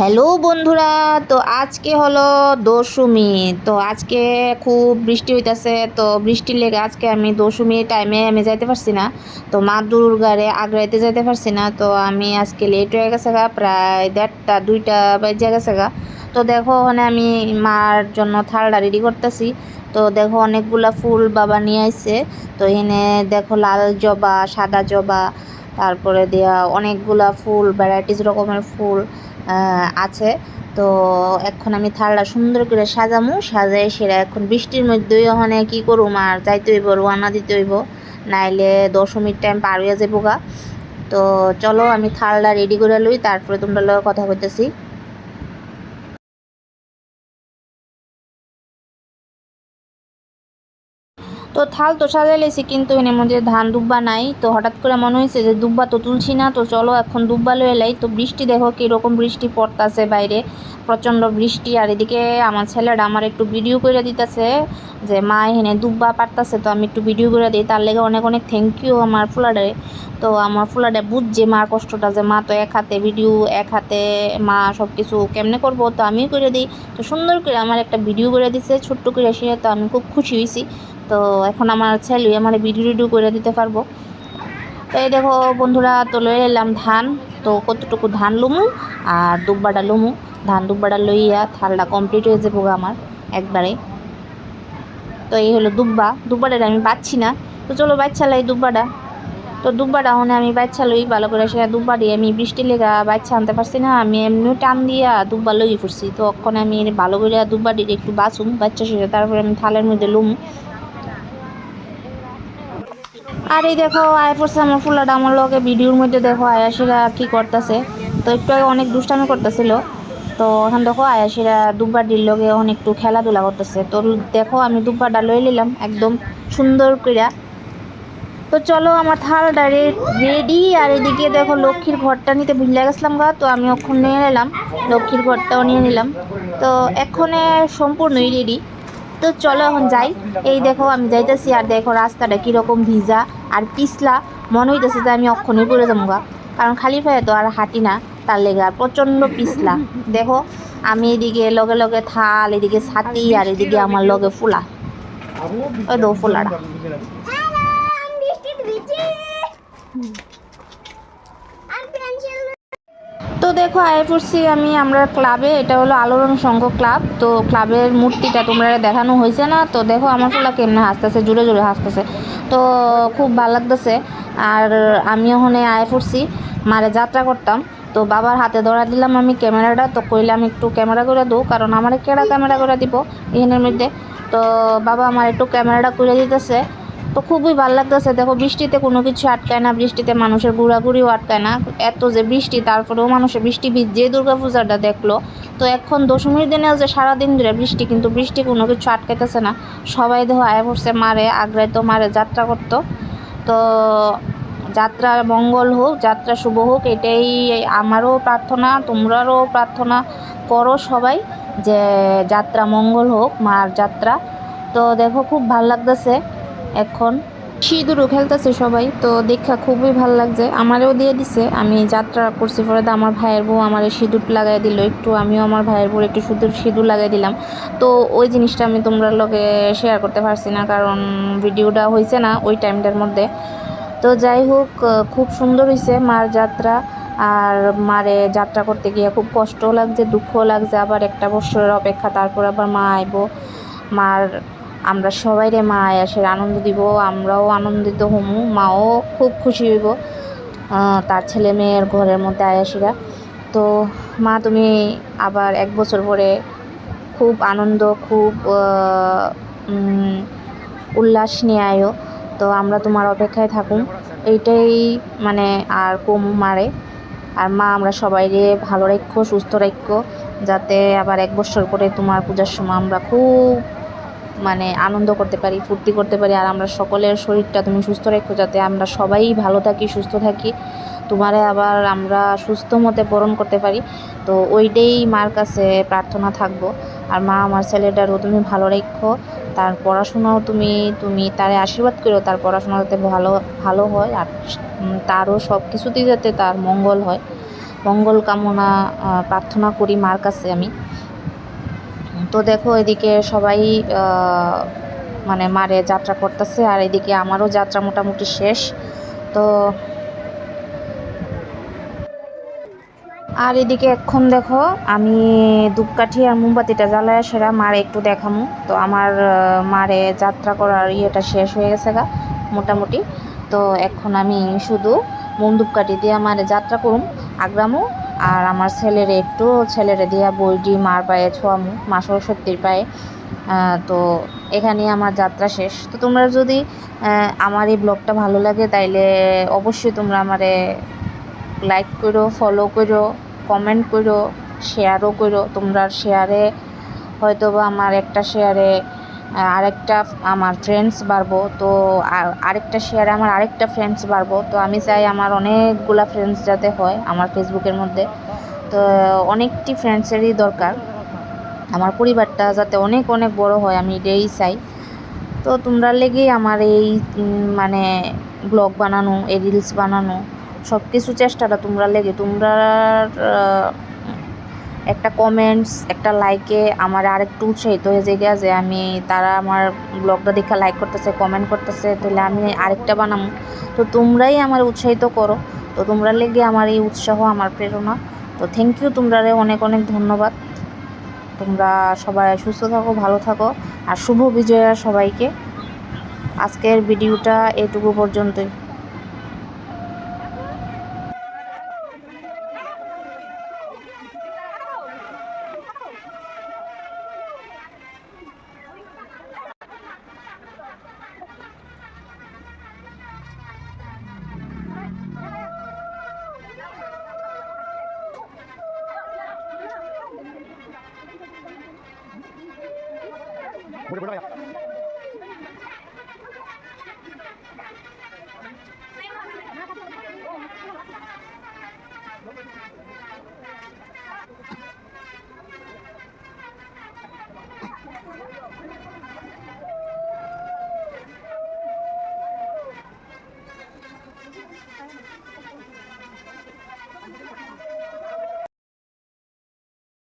Hello বন্ধুরা, তো আজকে হলো দশমী, তো আজকে খুব বৃষ্টি হইতাছে, তো বৃষ্টির লেগে আজকে আমি দশমীর টাইমে আমি যাইতে পারছি না, তো মা দুর্গারে আগ্রাইতে যাইতে পারছি না, তো আমি আজকে লেট হয়ে গেছে গা, প্রায় দেড়টা, দুইটা বাজে গেছে গা। তো দেখো ওখানে আমি মার জন্য থালটা রেডি করতেছি, তো দেখো অনেকগুলা ফুল বাবা নিয়ে আসছে তো এখানে দেখো লাল জবা, সাদা জবা তারপরে দেওয়া অনেকগুলা ফুল ভ্যারাইটিস রকমের ফুল আছে। তো এখন আমি থালটা সুন্দর করে সাজামু সাজাই সেরা এখন বৃষ্টির মধ্যেই ওখানে কি করুম, আর যাইতে হইব রোয়ানা দিতে হইব। নাইলে দশমীর টাইম পার হয়ে যাব গা তো চলো আমি থালটা রেডি করে লই, তারপরে তোমরা কথা কইতেছি। তো থাল তো সাজাই লেছি, কিন্তু এর মধ্যে ধান দুব্বা নাই। তো হঠাৎ করে মনে হয়েছে যে দুব্বা তো তুলছি না, তো চলো এখন দুব্বা লয়ে এলাই তো বৃষ্টি দেখো কীরকম বৃষ্টি পড়তাছে বাইরে। প্রচণ্ড বৃষ্টি, আর এদিকে আমার ছেলেটা আমার একটু ভিডিও করে দিতেছে যে, মা, এখানে দুব্বা পারতাছে তো আমি একটু ভিডিও করে দিই। তার লেগে অনেক অনেক থ্যাংক ইউ আমার ফুলাডারে। তো আমার ফুলাডে বুঝছে মার কষ্টটা যে, মা, তো এক হাতে ভিডিও এক হাতে মা সব কিছু কেমনে করব? তো আমি করে দিই। তো সুন্দর করে আমার একটা ভিডিও করে দিছে, ছোট্ট করে সে, তো আমি খুব খুশি হয়েছি তো এখন আমার ছেলে, আমার ভিডিও টিডিও করে দিতে পারব। তো এই দেখো বন্ধুরা, তো লয়ে এলাম ধান। তো কতটুকু ধান লুমু আর দুব্বাটা লুমু। ধান দুব্বাটা লইয়া থালটা কমপ্লিট হয়ে যাব আমার একবারে। তো এই হলো দুব্বা। দুব্বাটা আমি পাচ্ছি না। তো চলো বাচ্চা লাই দুব্বাটা। তো দুব্বাটা হনে আমি বাচ্চা লই, ভালো করে সে দুব্বা দিয়ে আমি বৃষ্টি লেগা বাচ্চা আনতে পারছি না। আমি এমনিও টান দিয়া দুব্বা লই ফুরছি। তো ওখানে আমি ভালো করে দুব্বা দিয়ে একটু বাঁচুম বাচ্চা শেষে তারপরে আমি থালের মধ্যে লুম। আর এই দেখো, আয় পড়ছে আমার ফুলাটা, আমার লগে ভিডিওর মধ্যে দেখো আয়াসিরা কি করতেছে। তো একটু আগে অনেক দুষ্টামি করতেছিল। তো এখন দেখো আয়াসিরা দুব্বাডির লগে অনেক একটু খেলাধুলা করতেছে। তো দেখো, আমি দুব্বাটা লই নিলাম একদম সুন্দর কইরা। তো চলো, আমার থালটা রেডি আর এদিকে দেখো, লক্ষ্মীর ঘরটা নিতে ভুলে গেছিলাম গা। তো আমি ওখান নিয়ে নিলাম। লক্ষ্মীর ঘরটাও নিয়ে নিলাম। তো এক্ষণে সম্পূর্ণই রেডি তো চলো এখন যাই। এই দেখো, আমি যাইতেছি আর দেখো রাস্তাটা কীরকম ভিজা আর পিছলা। মনে হইতেছে যে আমি অক্ষণই পড়ে যাব গা। কারণ খালি পায়ে তো আর হাঁটি না, তার লেগে আর প্রচণ্ড পিছলা। দেখো, আমি এদিকে লগে লগে থাল, এদিকে ছাতি আর এদিকে আমার লগে ফুলা। ওই দো ফুলাটা। তো দেখো, আয় পড়ছি আমি আমরা ক্লাবে, এটা হলো আলোড়ন সংঘ ক্লাব। তো ক্লাবের মূর্তিটা তোমরা দেখানো হয়েছে না? তো দেখো আমার ফুলা কেমনে হাসতেছে, জোরে জোরে হাসতেছে। তো খুব ভালো লাগতেছে। আর আমি ওখানে আয় পড়ছি মারে যাত্রা করতাম। তো বাবার হাতে ধরা দিলাম আমি ক্যামেরাটা, তো কইলাম একটু ক্যামেরা করে দো, কারণ আমার কেডা ক্যামেরা করে দিব এখানের মধ্যে। তো বাবা আমার একটু ক্যামেরাটা করে দিতেছে। তো খুবই ভালো লাগতেছে। দেখো, বৃষ্টিতে কোনো কিছু আটকায় না, বৃষ্টিতে মানুষের ঘোরাঘুরিও আটকায় না। এত যে বৃষ্টি, তারপরেও মানুষের বৃষ্টি ভিজে দুর্গা পূজাটা দেখল, তো এখন দশমীর দিনেও যে সারাদিন ধরে বৃষ্টি, কিন্তু বৃষ্টি কোনো কিছু আটকাইতেছে না। সবাই দেখো, আয় পড়ছে মারে, আগ্রায় তো মারে, যাত্রা করতো। তো যাত্রা মঙ্গল হোক, যাত্রা শুভ হোক, এটাই আমারও প্রার্থনা, তোমরারও প্রার্থনা করো সবাই যে যাত্রা মঙ্গল হোক, মার যাত্রা। তো দেখো, খুব ভালো লাগতেছে। এখন। সিঁদুরও খেলতেছে সবাই, তো দেখা খুবই ভালো লাগছে। আমারও দিয়ে দিছে, আমি যাত্রা করছি পরে তো আমার ভাইয়ের বউ আমার সিঁদুর লাগাই দিল একটু, আমিও আমার ভাইয়ের বউ একটু সিঁদুর সিঁদুর লাগাই দিলাম। তো ওই জিনিসটা আমি তোমরা লগে শেয়ার করতে পারছি না, কারণ ভিডিওটা হয়েছে না ওই টাইমটার মধ্যে। তো যাই হোক, খুব সুন্দর হয়েছে মার যাত্রা, আর মারে যাত্রা করতে গিয়ে খুব কষ্টও লাগছে, দুঃখও লাগছে। আবার একটা বছরের অপেক্ষা, তারপর আবার মা আইব। মার আমরা সবাই রে মা আসে আনন্দ দিব, আমরাও আনন্দিত হমু, মাও খুব খুশি হইব। তার ছেলে মেয়ের ঘরের মধ্যে আয়াসিরা। তো মা, তুমি আবার এক বছর পরে খুব আনন্দ, খুব উল্লাস নিয়ে আয়ো। তো আমরা তোমার অপেক্ষায় থাকুন এইটাই মানে আর কম মারে। আর মা, আমরা সবাই রে ভালো রাখো সুস্থ রাখো যাতে আবার এক বছর পরে তোমার পূজার সময় আমরা খুব মানে আনন্দ করতে পারি, ফুর্তি করতে পারি। আর আমরা সকলের শরীরটা তুমি সুস্থ রেখো যাতে আমরা সবাই ভালো থাকি, সুস্থ থাকি। তোমারে আবার আমরা সুস্থ মতে বরণ করতে পারি। তো ওইটাই মার কাছে প্রার্থনা থাকব। আর মা আমার ছেলেটারও তুমি ভালো রেখো। তার পড়াশোনাও তুমি তুমি তারে আশীর্বাদ করো। তার পড়াশোনা যাতে ভালো ভালো হয়। আর তারও সব কিছুতেই যাতে তার মঙ্গল হয়। মঙ্গল কামনা প্রার্থনা করি মার কাছে আমি। তো দেখো এদিকে সবাই মানে মারে যাত্রা করতেছে আর এদিকে আমারও যাত্রা মোটামুটি শেষ। তো আর এদিকে এখন দেখো আমি ধূপকাঠি আর মোমবাতিটা জ্বালায় সেরা মারে একটু দেখামু। তো আমার মারে যাত্রা করার ইয়েটা শেষ হয়ে গেছে গা, মোটামুটি। তো এখন আমি শুধু মোম ধূপকাঠি দিয়ে মারে যাত্রা করুম আগ্রামু আর আমার ছেলের একটু, ছেলেরে দিয়া বইটি মার পায়ে ছোয়ামু মা সরস্বতীর পায়ে। তো এখানেই আমার যাত্রা শেষ। তো তোমরা যদি আমার এই ব্লগটা ভালো লাগে, তাইলে অবশ্যই তোমরা আমারে লাইক করো ফলো করো কমেন্ট করো শেয়ারও করো। তোমরা শেয়ারে হয়তো বা আমার একটা শেয়ারে আরেকটা আমার ফ্রেন্ডস বাড়বো, তো আর- আরেকটা শেয়ারে আমার আরেকটা ফ্রেন্ডস বাড়বো। তো আমি চাই আমার অনেকগুলা ফ্রেন্ডস যাতে হয় আমার ফেসবুকের মধ্যে। তো অনেকটি ফ্রেন্ডসেরই দরকার। আমার পরিবারটা যাতে অনেক অনেক বড় হয় আমি এটাই চাই। তো তোমরা লেগেই আমার এই মানে ব্লগ বানানো, এই রিলস বানানো সব কিছু চেষ্টাটা তোমরা লেগে তোমরা একটা কমেন্টস একটা লাইকে আমার আরেকটু উৎসাহিত হয়ে যায় যে আমি, তারা আমার ব্লগটা দেখে লাইক করতেছে কমেন্ট করতেছে, তাহলে আমি আরেকটা বানাবো। তো তোমরাই আমার উৎসাহিত করো। তো তোমরা লেগে আমার এই উৎসাহ, আমার প্রেরণা। তো থ্যাংক ইউ তোমরা অনেক অনেক ধন্যবাদ। তোমরা সবাই সুস্থ থাকো, ভালো থাকো, আর শুভ বিজয়া সবাইকে। আজকের ভিডিওটা এটুকু পর্যন্তই। boleh boleh ya